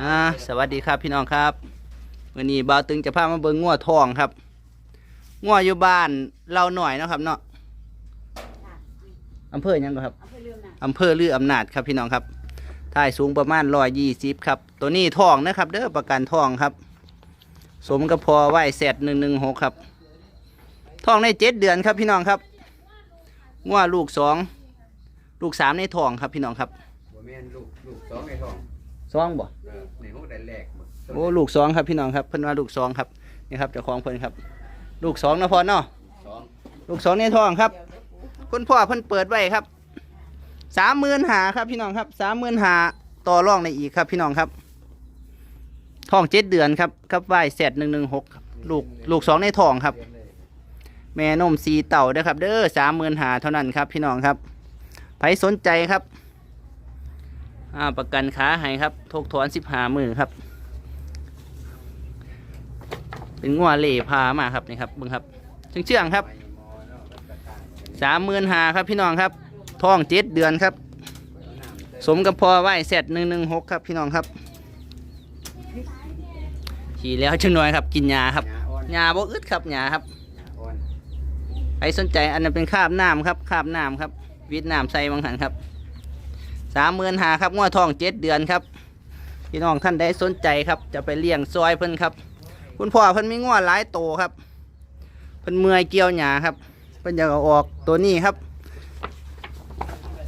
อ่าสวัสดีครับพี่น้องครับวันนี้บ่าวตึงจะพามาเบิ่งงัวทองครับงัวอยู่บ้านเราหน่อยเนาะครับเนาะอำเภอหยังบ่ครับเอาไปลืมนะอำเภอลืออำนาจครับพี่น้องครับถ่ายสูงประมาณร้อยยี่สิบครับ ตัวนี้ทองนะครับเด้อประกันทองครับ สมกับพอไหวแสดหนึ่งหนึ่งหกครับทองในเจ็ดเดือนครับพี่น้องครับงัวลูกสองลูกสามในทองครับพี่น้องครับ บ่แม่นลูกลูกสองในท้อง สองบ่เออในห้องได้แรกบ่โอ้ลูกสองครับพี่น้องครับเพิ่นว่าลูกสองครับนี่ครับเจ้าของเพิ่นครับ ลูกสองนะพ่อเนาะสองลูกสองในท้องครับ คุณพ่อเพิ่นเปิดไว้ครับสามหมื่นหาครับพี่น้องครับสามหมื่นหาต่อรองในอีกครับ พี่น้องครับท้องเจ็ดเดือนครับครับไหวแสดหนึ่งหนึ่งหกลูกลูกสองในท้องครับเรียนเลยแม่นมสีเต่าเด้อครับ เด้อสามหมื่นหาเท่านั้นครับ พี่น้องครับใครสนใจครับ อ่าประกันขาให้ครับทกถอนสิบห้ามือครับ เป็นงัวเล่พามาครับนี่ครับบึงครับเชื่องเชื่องครับสามหมื่นหาครับพี่น้องครับท้องเจ็ดเดือนครับ สมกับพอไหวเสร็จหนึ่งหนึ่งหกครับพี่น้องครับขี่แล้วจังหน่อยครับ กินยาครับหญ้าอ่อนยาบ่อึดครับยาครับหญ้าอ่อนใครสนใจอันนั้นเป็นคาบน้ำครับคาบน้ำครับวิดน้ำใส่บางหันครับ สามหมื่นหาครับงวดทองเจ็ดเดือนครับ พี่น้องท่านได้สนใจครับ จะไปเลี้ยงซอยเพิ่นครับ คุณพ่อเพิ่นมีงวดหลายโตครับ เพิ่นเมื่อยเกี่ยวหยาครับ เพิ่นอยากเอาออกตัวนี้ครับ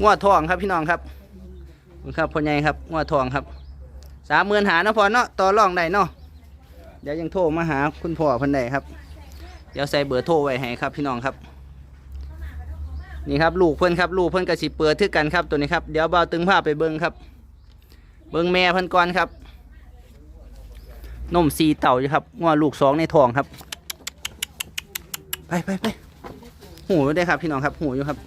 งวดทองครับพี่น้องครับขอบคุณครับพ่อใหญ่ครับงวดทองครับสามหมื่นหาเนาะพ่อเนาะต่อรองได้เนาะเดี๋ยวยังโทรมาหาคุณพ่อเพิ่นได้ครับ เดี๋ยวใส่เบอร์โทรไว้ให้ครับพี่น้องครับ นี่ครับลูกเพื่อนครับลูกเพื่อนกระสิเปิดทึกกันครับตัวนี้ครับเดี๋ยวเบาตึงภาไปเบิ้งครับ เบิ้งแม่เพื่อนก่อนครับนมสีเต่าอยู่ครับงอลูกสองในท้องครับ ไปไปไปหูอยู่ได้ครับ พี่น้องครับหูอยู่ครับ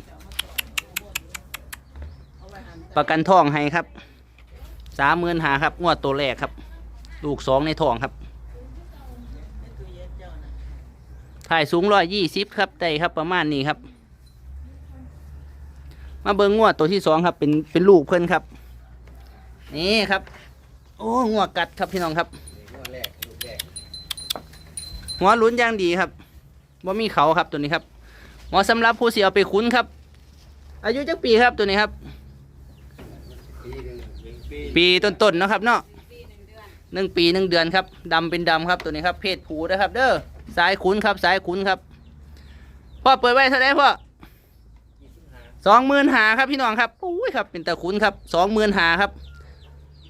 ประกันท้องให้ครับสามหมื่นหาครับงวดตัวแรกครับ ลูกสองในท้องครับถ่ายสูงร้อยยี่สิบครับได้ครับประมาณนี้ครับ มาเบิงงวดตัวที่สองครับ เป็นเป็นลูกเพื่อนครับ นี่ครับ โอ้งวดกัดครับพี่น้องครับง่วดแรกลูกแรกหัวลุ้นอย่างดีครับว่ามีเขาครับตัวนี้ครับหมาะสำหรับผู้เสียเอาไปคุ้นครับ อายุจักปีครับตัวนี้ครับ ปีต้นๆนะครับเนาะหนึ่งเดืองปีหนึ่งเดือนครับดำเป็นดำครับตัวนี้ครับ เพศผูนะครับ เด้อสายขุนครับสายขุนครับพ่อเปิดไว้เท่าไหร่พ่อ สองหมื่นหาครับพี่น้องครับอุ้ยครับเป็นตะขุนครับสองหมื่นหาครับ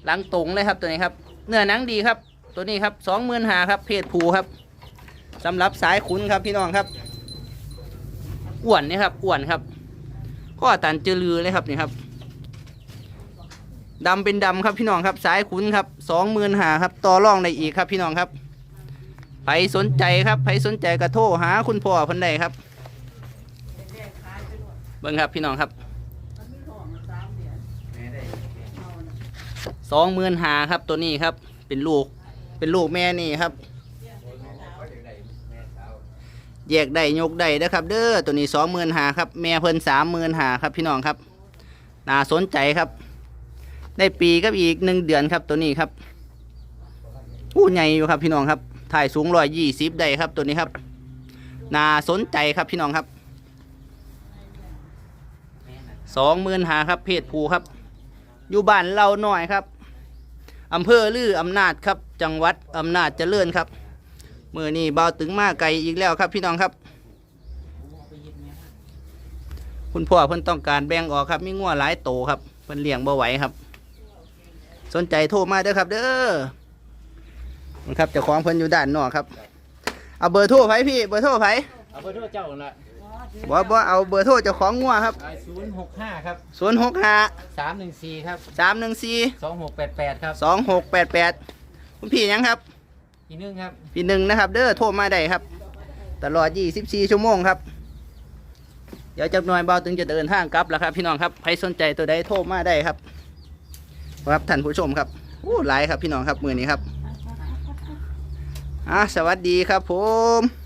หลังตรงเลยครับตัวนี้ครับ เนื้อหนังดีครับ ตัวนี้ครับสองหมื่นหาครับ เพศผูครับสำหรับสายขุนครับพี่น้องครับอ้วนนี่ครับอ้วนครับข้อตันเจลือเลยครับนี่ครับดำเป็นดำครับพี่น้องครับสายขุนครับสองหมื่นหาครับต่อรองได้อีกครับพี่น้องครับใครสนใจครับใครสนใจกระโทรหาคุณพ่อพันใดครับ เบิ้งครับพี่น้องครับแม่ได้แม่สองหมื่นหาครับตัวนี้ครับ เป็นลูก เป็นลูกแม่นี่ครับเขาจะได้แม่สาวแยกได้ยกได้นะครับ เด้อตัวนี้สองหมื่นหาครับ แม่เพิ่นสามหมื่นหาครับ พี่น้องครับน่าสนใจครับ ได้ปีกับอีกหนึ่งเดือนครับตัวนี้ครับผู้ใหญ่อยู่ครับพี่น้องครับถ่ายสูงร้อยยี่สิบได้ครับตัวนี้ครับน่าสนใจครับพี่น้องครับ สองหมื่นหาครับ เพศผู้ครับ อยู่บ้านเราหน่อยครับอำเภอลืออำนาจครับ จังหวัดอำนาจเจริญครับมือนี่เบาตึงมากไกลอีกแล้วครับพี่น้องครับ คุณพ่อเพิ่นต้องการแบ่งออกครับ มีงัวหลายโตครับเพิ่นเลี้ยงบ่ไหวครับ สนใจโทรมาเด้อครับ เด้อนี่ครับเจ้าของเพิ่นอยู่ด้านนอกครับ เอาเบอร์โทรไผพี่ เบอร์โทรไผเอาไปโทษเจ้าละ บ่บ่เอาเบอร์โทรเจ้าของงัวครับศูนย์หกห้าครับ065สามหนึ่งสี่ครับ314สองหกแปดแปดครับ2688คุณพี่หยังครับอีกนึงครับพี่หนึ่งนะครับ เด้อโทรมาได้ครับ ตลอด24ชั่วโมงครับ เดี๋ยวจักหน่อยเบาตึงจะเดินทางกลับแล้วครับ พี่น้องครับใครสนใจตัวใดโทรมาได้ครับครับท่านผู้ชมครับอู้หลายครับพี่น้องครับมือนี้ครับอะสวัสดีครับผม